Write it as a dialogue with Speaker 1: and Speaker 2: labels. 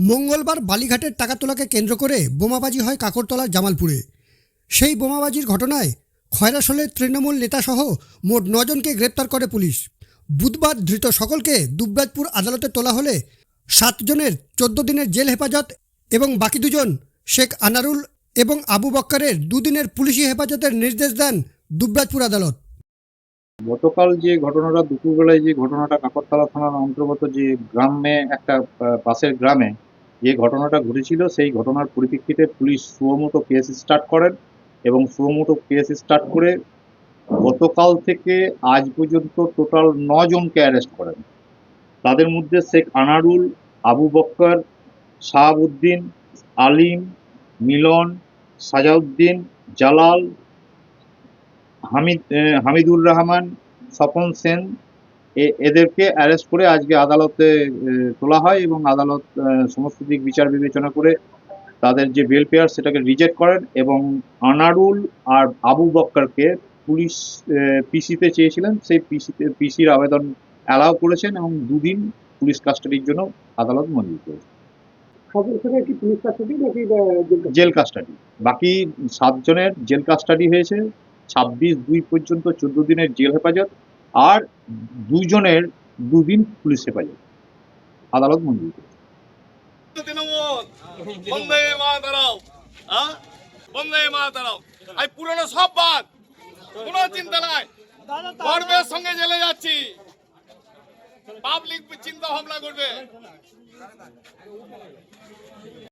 Speaker 1: মঙ্গলবার বালিঘাটের টাকা তোলাকে কেন্দ্র করে বোমাবাজি হয় কাকরতলার জামালপুরে। সেই বোমাবাজির ঘটনায় খয়রাসলের তৃণমূল নেতাসহ মোট নজনকে গ্রেপ্তার করে পুলিশ। বুধবার ধৃত সকলকে দুবরাজপুর আদালতে তোলা হলে সাতজনের চোদ্দ দিনের জেল হেফাজত এবং বাকি দুজন শেখ আনারুল এবং আবু বক্কারের দুদিনের পুলিশি হেফাজতের নির্দেশ দেন দুবরাজপুর আদালত।
Speaker 2: গতকাল যে ঘটনাটা, দুপুরবেলায় যে ঘটনাটা কাকরতলা থানার অন্তর্গত যে গ্রামে, একটা পাশের গ্রামে যে ঘটনাটা ঘটেছিল, সেই ঘটনার পরিপ্রেক্ষিতে পুলিশ সুমোটো কেস স্টার্ট করেন এবং সুমোটো কেস স্টার্ট করে গতকাল থেকে আজ পর্যন্ত টোটাল জনকে অ্যারেস্ট করেন। তাদের মধ্যে শেখ আনারুল, আবু বক্কর, শাহাবুদ্দিন, আলিম, মিলন, সাজাউদ্দিন, জালাল হামিদ হামিদুর রহমান স্বপন সেন এদেরকে অ্যারেস্ট করে আজকে আদালতে তোলা হয় এবং আদালত সমস্ত দিক বিচার বিবেচনা করে তাদের যে বেল পেয়ার সেটাকে রিজেক্ট করেন এবং আনারুল আর আবু বক্করকে পুলিশ পিসিতে চেয়েছিলেন। সেই পিসিতে পিসির আবেদন অ্যালাউ করেছেন এবং দুদিন পুলিশ কাস্টাডির জন্য আদালত মঞ্জুর করেছে
Speaker 3: সদস্যরা কি পুলিশ কাস্টাডি নাকি আহ, জেল কাস্টাডি?
Speaker 2: জেল কাস্টাডি বাকি সাতজনের জেল কাস্টাডি হয়েছে। ছাব্বিশ দুই পর্যন্ত চোদ্দ দিনের জেল হেফাজত আর দুজনের দুদিন পুলিশ হেফাজত। আদালত মঞ্জুর করেছে।
Speaker 4: সব কোনো চিন্তা নাই। সঙ্গে জেলে যাচ্ছি। পাবলিক চিন্তা ভাবনা করবে।